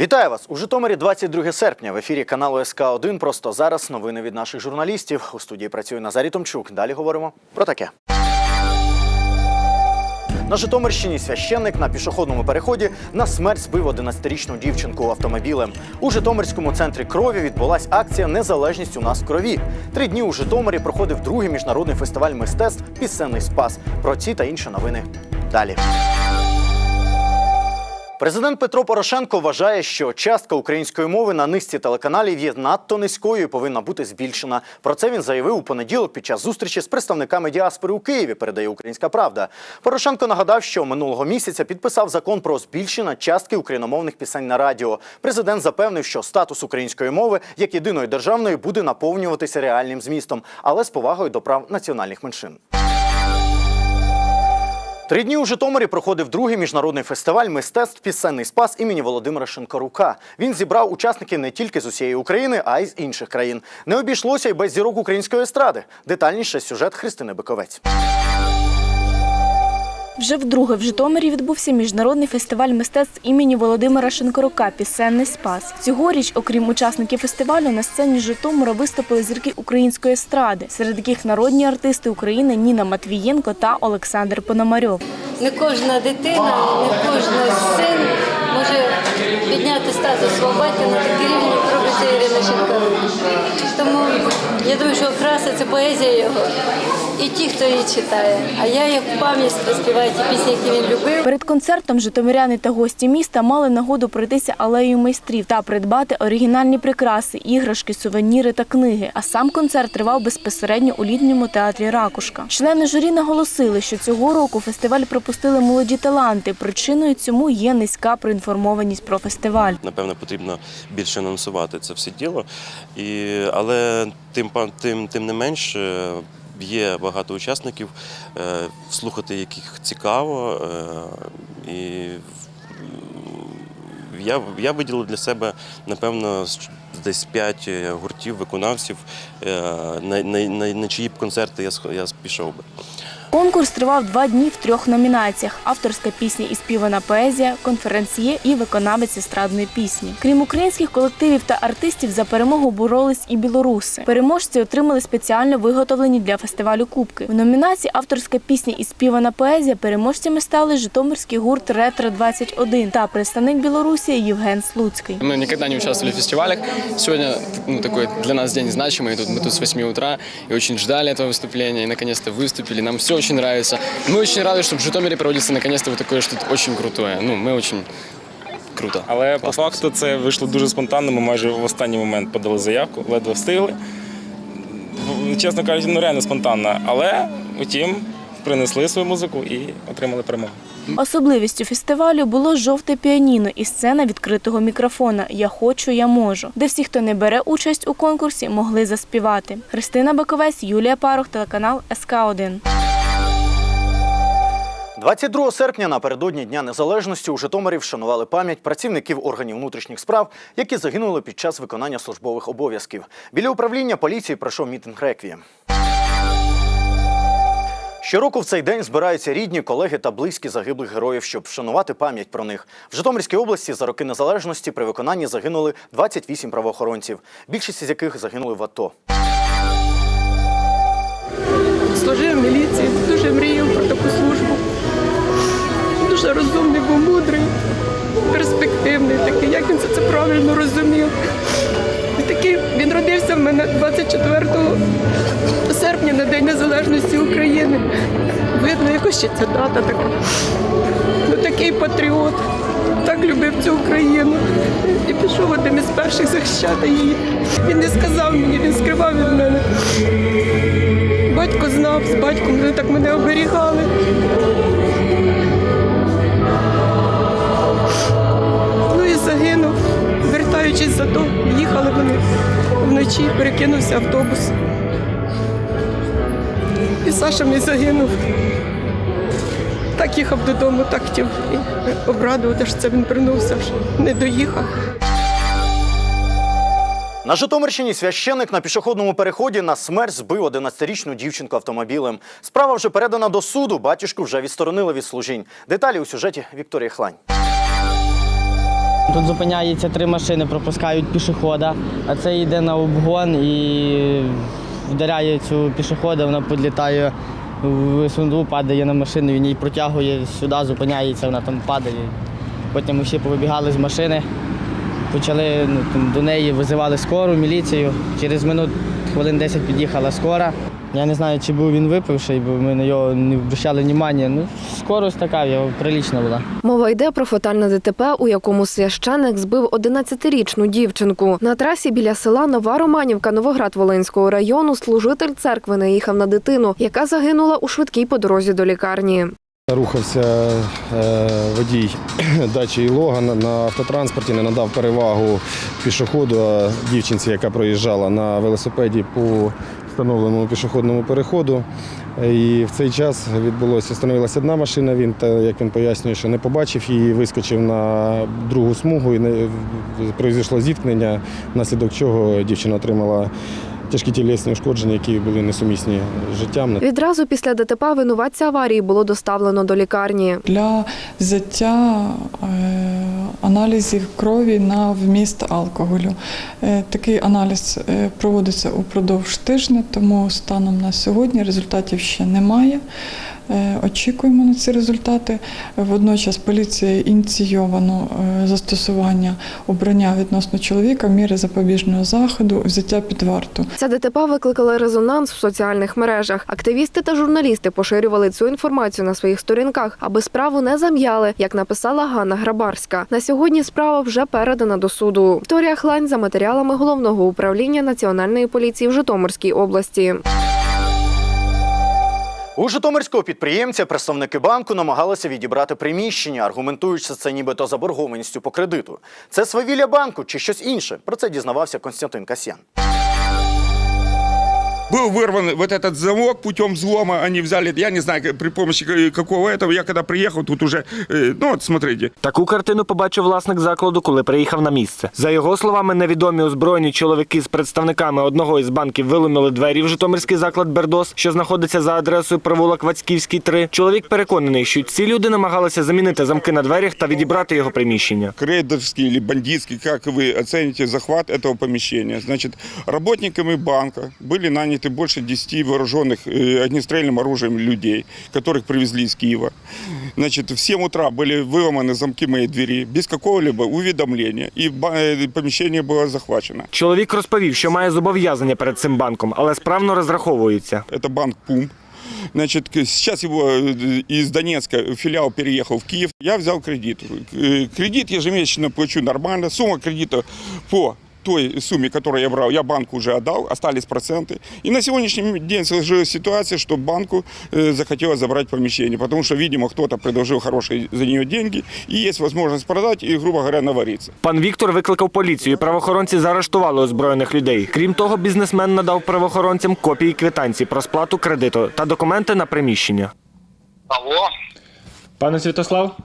Вітаю вас у Житомирі 22 серпня. В ефірі каналу СК 1 Просто зараз новини від наших журналістів. У студії працює Назарій Томчук. Далі говоримо про таке. На Житомирщині священник на пішохідному переході на смерть збив 11-річну дівчинку автомобілем. У Житомирському центрі крові відбулась акція Незалежність у нас в крові. Три дні у Житомирі проходив другий міжнародний фестиваль мистецтв Пісенний спас. Про ці та інші новини далі. Президент Петро Порошенко вважає, що частка української мови на низці телеканалів є надто низькою і повинна бути збільшена. Про це він заявив у понеділок під час зустрічі з представниками діаспори у Києві. Передає Українська Правда. Порошенко нагадав, що минулого місяця підписав закон про збільшення частки україномовних пісень на радіо. Президент запевнив, що статус української мови як єдиної державної буде наповнюватися реальним змістом, але з повагою до прав національних меншин. Три дні у Житомирі проходив другий міжнародний фестиваль мистецтв Пісенний спас імені Володимира Шинкарука. Він зібрав учасників не тільки з усієї України, а й з інших країн. Не обійшлося й без зірок української естради. Детальніше сюжет Христини Биковець. Вже вдруге в Житомирі відбувся міжнародний фестиваль мистецтв імені Володимира Шинкарука Пісенний спас. Цьогоріч, окрім учасників фестивалю, на сцені Житомира виступили зірки української естради, серед яких народні артисти України Ніна Матвієнко та Олександр Пономарьов. Не кожна дитина, не кожен син може підняти статус батька на такий рівень, це Ірина Шенкарук. Тому я думаю, що окраса це поезія його. І ті, хто її читає. А я як в пам'ять співаю ті пісні, які він любив. Перед концертом житомиряни та гості міста мали нагоду пройтися алеєю майстрів та придбати оригінальні прикраси, іграшки, сувеніри та книги. А сам концерт тривав безпосередньо у літньому театрі Ракушка. Члени журі наголосили, що цього року фестиваль пропустили молоді таланти. Причиною цьому є низька проінформованість про фестиваль. Напевно, потрібно більше анонсувати це все діло. І, але тим, тим, тим не менш, е, є багато учасників, е, слухати яких цікаво. е, І я, я виділив для себе, напевно, десь п'ять гуртів, виконавців, на, на, на, на чиї б концерти я, я пішов би. Конкурс тривав два дні в трьох номінаціях: авторська пісня і співана поезія, конференціє і виконавець естрадної пісні. Крім українських колективів та артистів, за перемогу боролись і білоруси. Переможці отримали спеціально виготовлені для фестивалю кубки. В номінації авторська пісня і співана поезія переможцями стали Житомирський гурт Ретро 21 та представник Білорусі Євген Слуцький. Мы никогда не участвовали в фестивалях. Сегодня ну, такой для нас день значимый. Тут, мы тут с 8 утра и очень ждали этого выступления. И наконец-то выступили. Нам все очень нравится. Мы очень рады, что в Житомире проводится наконец-то вот такое что-то очень крутое. Ну, мы очень круто. Але по факту це вийшло дуже спонтанно. Ми майже в останній момент подали заявку, ледве встигли. Ну, Чесно кажучи, ну реально спонтанно. Але утім, принесли свою музику і отримали перемогу. Особливістю фестивалю було жовте піаніно і сцена відкритого мікрофона Я хочу, я можу, де всі, хто не бере участь у конкурсі, могли заспівати. Христина Баковець, Юлія Парух, телеканал СК 1 22 серпня напередодні Дня Незалежності у Житомирі вшанували пам'ять працівників органів внутрішніх справ, які загинули під час виконання службових обов'язків. Біля управління поліції пройшов мітинг реквієм. Щороку в цей день збираються рідні, колеги та близькі загиблих героїв, щоб вшанувати пам'ять про них. В Житомирській області за роки незалежності при виконанні загинули 28 правоохоронців, більшість з яких загинули в АТО. Перспективний такий, як він це, це правильно розумів. І такий він родився в мене 24 серпня на День Незалежності України. Видно, якось ще ця дата така. Ну, такий патріот, так любив цю Україну. І пішов одним із перших захищати її. Він не сказав мені, він скривав від мене. Батько знав, з батьком вони так мене оберігали. Загинув. Вертаючись за то, їхали вони вночі, перекинувся автобус. І Саша мій загинув. Так їхав додому, так хотів обрадувати, що це він вернувся, не доїхав. На Житомирщині священик на пішохідному переході на смерть збив 11-річну дівчинку автомобілем. Справа вже передана до суду. Батюшку вже відсторонили від служінь. Деталі у сюжеті Вікторії Хлань. Тут зупиняється три машини, пропускають пішохода, а це йде на обгон і вдаряє цю пішохода, вона підлітає в сунду, падає на машину, він її протягує сюди, зупиняється, вона там падає. Потім всі повибігали з машини, почали ну, там, до неї, визивали скору, міліцію. Через минут хвилин 10 під'їхала скора. Я не знаю, чи був він випивший, бо ми на нього не обращали уваги. Ну, скорость така, його прилічна була. Мова йде про фатальне ДТП, у якому священик збив 11-річну дівчинку. На трасі біля села Нова Романівка Новоград-Волинського району служитель церкви наїхав на дитину, яка загинула у швидкій по дорозі до лікарні. Рухався е, водій дачі Ілога на, на автотранспорті, не надав перевагу пішоходу, дівчинці, яка проїжджала на велосипеді по встановленому пішохідному переходу. І в цей час відбулося, встановилася одна машина. Він, як він пояснює, що не побачив її, вискочив на другу смугу і не, произійшло зіткнення, внаслідок чого дівчина отримала тяжкі тілесні ушкодження, які були несумісні з життям. Відразу після ДТП винуватця аварії було доставлено до лікарні. для взяття е, аналізів крові на вміст алкоголю. Е, Такий аналіз е, проводиться упродовж тижня, тому станом на сьогодні результатів ще немає. Е, Очікуємо на ці результати. Водночас поліція ініційовано е, застосування обрання відносно чоловіка, міри запобіжного заходу, взяття під варту. Ця ДТП викликала резонанс в соціальних мережах. Активісти та журналісти поширювали цю інформацію на своїх сторінках, аби справу не зам'яли, як написала Ганна Грабарська. На сьогодні справа вже передана до суду. Вікторія Хлань за матеріалами головного управління національної поліції в Житомирській області. У житомирського підприємця представники банку намагалися відібрати приміщення, аргументуючи це нібито заборгованістю по кредиту. Це свавілля банку чи щось інше? Про це дізнавався Константин Касьян Был вырван вот этот замок путем взлома, они взяли, я не знаю, при помощи э, какого этого, я когда приехал, тут уже, э, ну вот смотрите, Таку картину побачив власник закладу, коли приїхав на місце. За його словами, невідомі озброєні чоловіки з представниками одного із банків виломили двері в Житомирський заклад Бердос, що знаходиться за адресою провулок Вацьківський 3. Чоловік переконаний, що ці люди намагалися замінити замки на дверях та відібрати його приміщення. крейдерский или бандитский, как вы оцените захват этого помещения. Значит, работниками банка были наняты больше 10 вооруженных э, огнестрельным оружием людей, которых привезли из Киева. Значит, в 7 утра были выломаны замки моей двери без какого-либо уведомления, и ба- э, помещение было захвачено. Чоловік розповів, що має зобов'язання перед цим банком, але справно розраховується. Это банк ПУМ. Значит, к- сейчас его э, из Донецка филиал переехал в Киев. Я взял кредит. Э, Кредит ежемесячно плачу нормально. Сумма кредита по той сумме, которую я брал, я банку уже отдал, остались проценты. И на сегодняшний день сложилась ситуация, что банку э, захотелось забрать помещение, потому что, видимо, кто-то предложил хорошие за нее деньги, и есть возможность продать и, грубо говоря, навариться. Пан Віктор викликав поліцію. Правоохоронці заарештували озброєних людей. Крім того, бізнесмен надав правоохоронцям копії квитанцій про сплату кредиту та документи на приміщення. Алло, Пане Святослав,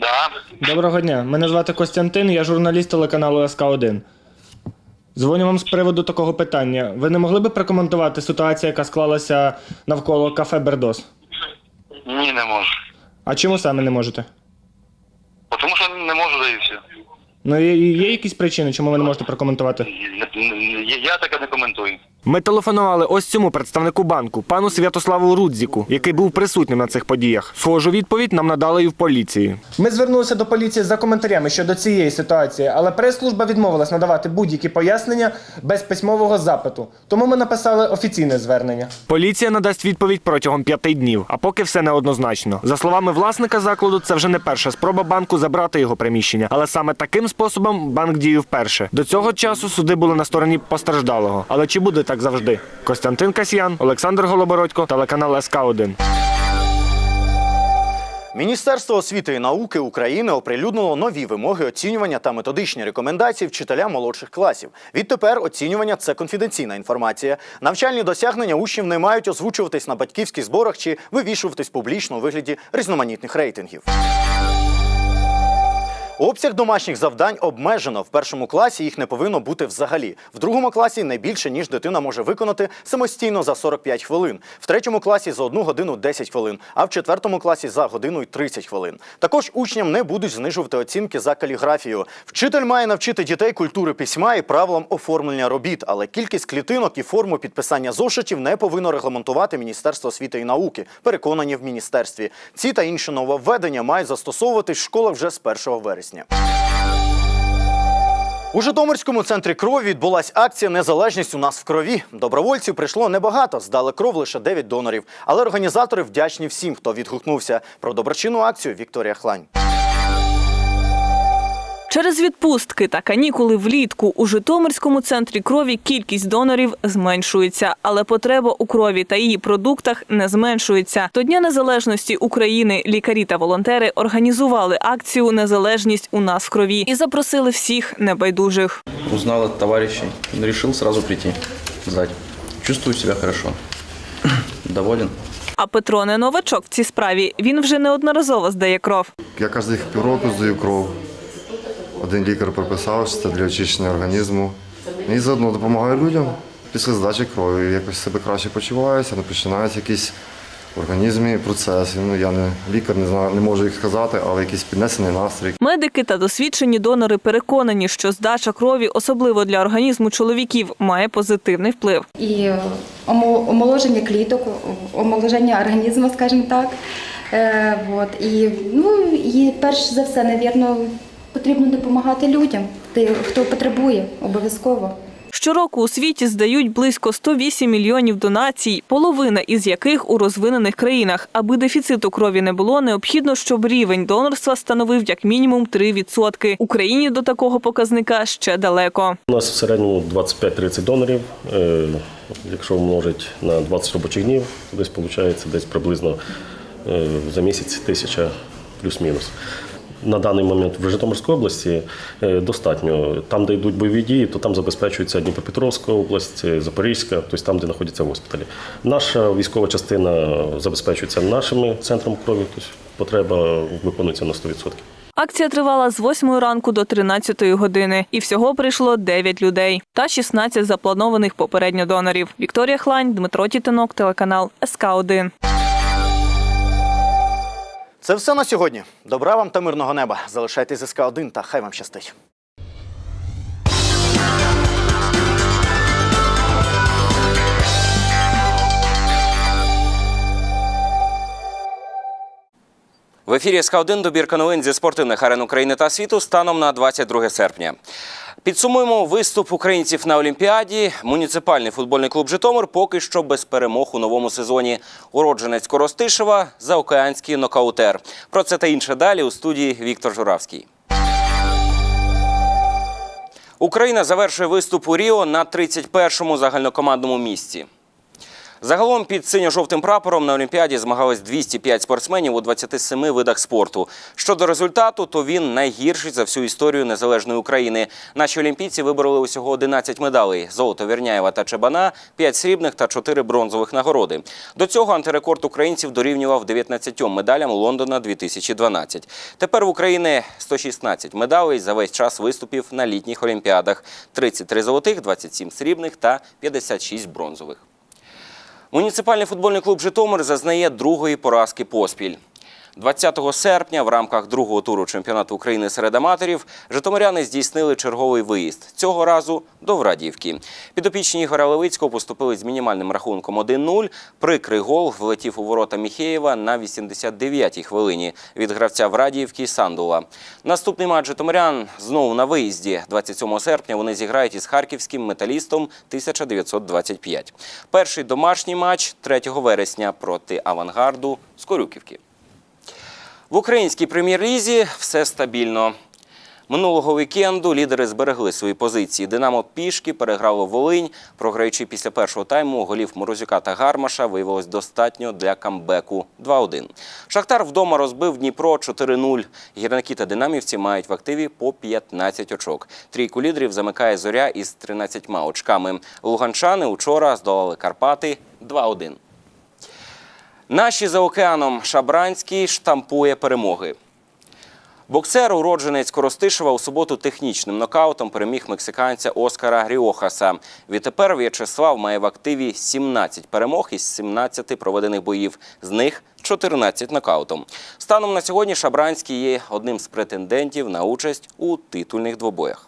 да. доброго дня. Мене звати Костянтин, я журналіст телеканалу СК 1 Дзвоню вам з приводу такого питання. Ви не могли би прокоментувати ситуацію, яка склалася навколо кафе Бердос? Ні, не можу. А чому саме не можете? Тому що не можу дивитися. Ну є, є якісь причини, чому ви не можете прокоментувати? Я, я таке не коментую. Ми телефонували ось цьому представнику банку, пану Святославу Рудзіку, який був присутнім на цих подіях. Схожу відповідь нам надали і в поліції. Ми звернулися до поліції за коментарями щодо цієї ситуації, але прес-служба відмовилась надавати будь-які пояснення без письмового запиту. Тому ми написали офіційне звернення. Поліція надасть відповідь протягом п'яти днів, а поки все неоднозначно. За словами власника закладу, це вже не перша спроба банку забрати його приміщення, але саме таким способом банк діяв вперше. До цього часу суди були на стороні постраждалого. Але чи буде так завжди? Костянтин Касьян, Олександр Голобородько, телеканал СК 1 Міністерство освіти і науки України оприлюднило нові вимоги оцінювання та методичні рекомендації вчителям молодших класів. Відтепер оцінювання це конфіденційна інформація. Навчальні досягнення учнів не мають озвучуватись на батьківських зборах чи вивішуватись публічно у вигляді різноманітних рейтингів. Обсяг домашніх завдань обмежено. В першому класі їх не повинно бути взагалі. В другому класі не більше, ніж дитина може виконати самостійно за 45 хвилин. В третьому класі за 1 годину 10 хвилин, а в четвертому класі за годину й 30 хвилин. Також учням не будуть знижувати оцінки за каліграфію. Вчитель має навчити дітей культури письма і правилам оформлення робіт, але кількість клітинок і форму підписання зошитів не повинно регламентувати Міністерство освіти і науки. Переконані в міністерстві. Ці та інші нововведення мають застосовуватись в школах вже з 1 вересня. У Житомирському центрі крові відбулася акція Незалежність у нас в крові. Добровольців прийшло небагато, здали кров лише 9 донорів. Але організатори вдячні всім, хто відгукнувся. Про доброчинну акцію Вікторія Хлань. Через відпустки та канікули влітку у Житомирському центрі крові кількість донорів зменшується, але потреба у крові та її продуктах не зменшується. До Дня Незалежності України лікарі та волонтери організували акцію Незалежність у нас в крові і запросили всіх небайдужих. Узнал от товарищей, решил сразу прийти, сдать. Чувствую себя хорошо. Доволен. А Петро не новачок в цій справі. Він вже неодноразово здає кров. Я кожних півроку здаю кров. Один лікар прописав, що це для очищення організму. І заодно допомагаю людям після здачі крові. Якось себе краще почуваюся, не починаються якісь в організмі процеси. Ну я не лікар, не знаю, не можу їх сказати, але якийсь піднесений настрій. Медики та досвідчені донори переконані, що здача крові, особливо для організму чоловіків, має позитивний вплив. і омо- омоложення кліток, омоложення організму, скажімо так. Е, от. І, ну, і перш за все, навірно, потрібно допомагати людям, тим, хто потребує, обов'язково. Щороку у світі здають близько 108 мільйонів донацій, половина із яких у розвинених країнах. Аби дефіциту крові не було, необхідно, щоб рівень донорства становив як мінімум 3%. Україні до такого показника ще далеко. У нас в середньому 25-30 донорів. Е, Якщо умножить на 20 робочих днів, то десь виходить десь приблизно е, за місяць тисяча плюс-мінус. На даний момент в Житомирській області е, достатньо. Там, де йдуть бойові дії, то там забезпечується Дніпропетровська область, е, Запорізька, тобто там, де знаходяться госпіталі. Наша військова частина забезпечується нашими центром крові, тобто потреба виконується на 100%. Акція тривала з 8 ранку до 13 години, і всього прийшло 9 людей та 16 запланованих попередньо донорів. Вікторія Хлань, Дмитро Тітинок, телеканал СК 1 Це все на сьогодні. Добра вам та мирного неба. Залишайтесь СК 1 та хай вам щастить. В ефірі СК 1 добірка новин зі спортивних арен України та світу станом на 22 серпня. Підсумуємо виступ українців на Олімпіаді. Муніципальний футбольний клуб Житомир поки що без перемог у новому сезоні. Уродженець Коростишева заокеанський нокаутер. Про це та інше далі у студії Віктор Журавський. Україна завершує виступ у Ріо на 31-му загальнокомандному місці. Загалом під синьо-жовтим прапором на Олімпіаді змагались 205 спортсменів у 27 видах спорту. Щодо результату, то він найгірший за всю історію незалежної України. Наші олімпійці вибороли усього 11 медалей: золото Вірняєва та Чебана, 5 срібних та 4 бронзових нагороди. До цього антирекорд українців дорівнював 19 медалям Лондона 2012. Тепер в Україні 116 медалей за весь час виступів на літніх олімпіадах: 33 золотих, 27 срібних та 56 бронзових. Муніципальний футбольний клуб Житомир зазнає другої поразки поспіль. 20 серпня в рамках другого туру чемпіонату України серед аматорів житомиряни здійснили черговий виїзд. Цього разу до Врадіївки. Підопічні Ігоря Левицького поступили з мінімальним рахунком 1-0. Прикрий гол влетів у ворота Міхеєва на 89-й хвилині від гравця Врадіївки Сандула. Наступний матч житомирян знову на виїзді. 27 серпня вони зіграють із харківським металістом 1925. Перший домашній матч 3 вересня проти авангарду з Корюківки. В українській прем'єр-лізі все стабільно. Минулого вікенду лідери зберегли свої позиції. Динамо пішки переграло Волинь, програючи після першого тайму голів Морозюка та Гармаша виявилось достатньо для камбеку 2-1. Шахтар вдома розбив Дніпро 4-0. Гірники та динамівці мають в активі по 15 очок. Трійку лідерів замикає зоря із 13 очками. Луганчани учора здолали Карпати 2-1. Наші за океаном Шабранський штампує перемоги. Боксер, уродженець Коростишева, у суботу технічним нокаутом переміг мексиканця Оскара Ріохаса. Відтепер В'ячеслав має в активі 17 перемог із 17 проведених боїв. З них 14 нокаутом. Станом на сьогодні Шабранський є одним з претендентів на участь у титульних двобоях.